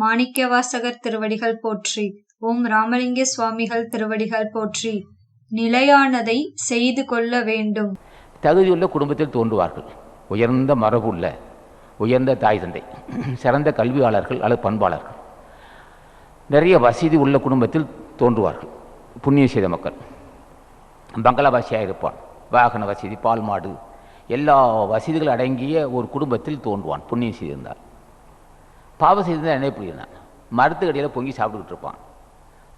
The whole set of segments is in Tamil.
மாணிக்கவாசகர் திருவடிகள் போற்றி. ஓம் ராமலிங்க சுவாமிகள் திருவடிகள் போற்றி. நிலையானதை செய்து கொள்ள வேண்டும். தகுதியுள்ள குடும்பத்தில் தோன்றுவார்கள். உயர்ந்த மரபுள்ள உயர்ந்த தாய் தந்தை சிறந்த கல்வியாளர்கள் அல்லது பண்பாளர்கள். நிறைய வசதி உள்ள குடும்பத்தில் தோன்றுவார்கள். புண்ணிய செய்த மக்கள். பங்களாவாசியாக இருப்பான். வாகன வசதி பால் மாடு எல்லா வசதிகள் அடங்கிய ஒரு குடும்பத்தில் தோன்றுவான். புண்ணியம் செய்திருந்தால் பாவம் செய்திருந்தால் என்ன புரியுது மரத்துக்கடியில் பொங்கி சாப்பிட்டுக்கிட்டு இருப்பான்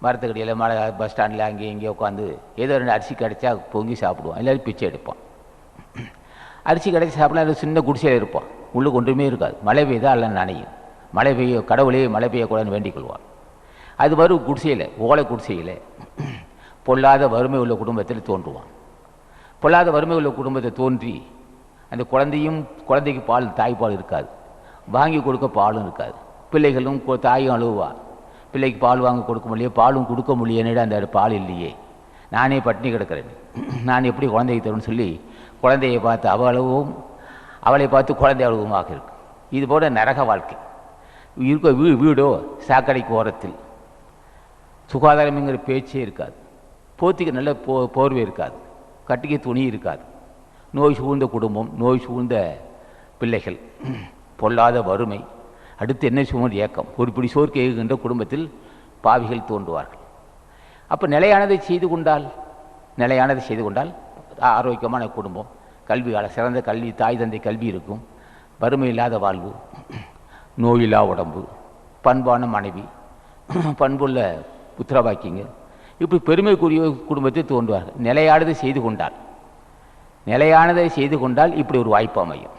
மரத்துக்கடியில் மழை பஸ் ஸ்டாண்டில் அங்கேயும் இங்கேயும் உட்காந்து ஏதோ ரெண்டு அரிசி கிடைச்சா பொங்கி சாப்பிடுவான். எல்லாரும் பிச்சை எடுப்பான். அரிசி கிடைச்சி சாப்பிட்னா அது சின்ன குடிசையில் இருப்பான். உள்ளுக்கு ஒன்றுமே இருக்காது. மழை பெய்தால் எல்லாம் நனையும். மழை பெய்ய கடவுளே மழை பெய்யக்கூடாதுன்னு வேண்டிக் கொள்வார் அது வரும் குடிசையில் ஓலை குடிசையில். பொல்லாத வறுமை உள்ள குடும்பத்தில் தோன்றுவான். பொல்லாத வறுமை உள்ள குடும்பத்தை தோன்றி அந்த குழந்தையும் குழந்தைக்கு பால் தாய்ப்பால் இருக்காது. வாங்கி கொடுக்க பாலும் இருக்காது. பிள்ளைகளும் தாயும் அழுவா. பிள்ளைக்கு பால் வாங்க கொடுக்க முடியல பாலும் கொடுக்க முடியலன்னு அந்த பால் இல்லையே. நானே பட்டினி கிடக்கிறேன். நான் எப்படி குழந்தைக்கு தரும்னு சொல்லி குழந்தையை பார்த்து அவள் அழுவும் அவளை பார்த்து குழந்தை அழுவுமாக இருக்கு. இது போல நரக வாழ்க்கை. இருக்க வீ வீடோ சாக்கடைக்கு ஓரத்தில். சுகாதாரம்ங்கிற பேச்சே இருக்காது. போத்திக்கு நல்ல போ போர்வை இருக்காது. கட்டிக்க துணி இருக்காது. நோய் சூழ்ந்த குடும்பம் நோய் சூழ்ந்த பிள்ளைகள். பொல்லாத வறுமை. அடுத்து என்ன சுமர் ஏக்கம்? ஒரு பிடி சோறு கேட்கின்ற குடும்பத்தில் பாவிகள் தோன்றுவார்கள். அப்போ நிலையானதை செய்து கொண்டால் நிலையானதை செய்து கொண்டால் ஆரோக்கியமான குடும்பம். கல்வியால் சிறந்த கல்வி தாய் தந்தை கல்வி இருக்கும். வறுமை இல்லாத வாழ்வு நோயில்லா உடம்பு பண்பான மனைவி பண்புள்ள புத்திரவாக்கிங்க. இப்படி பெருமைக்குரிய குடும்பத்தில் தோன்றுவார்கள். நிலையானதை செய்து கொண்டால். நிலையானதை செய்து கொண்டால் இப்படி ஒரு வாய்ப்பு அமையும்.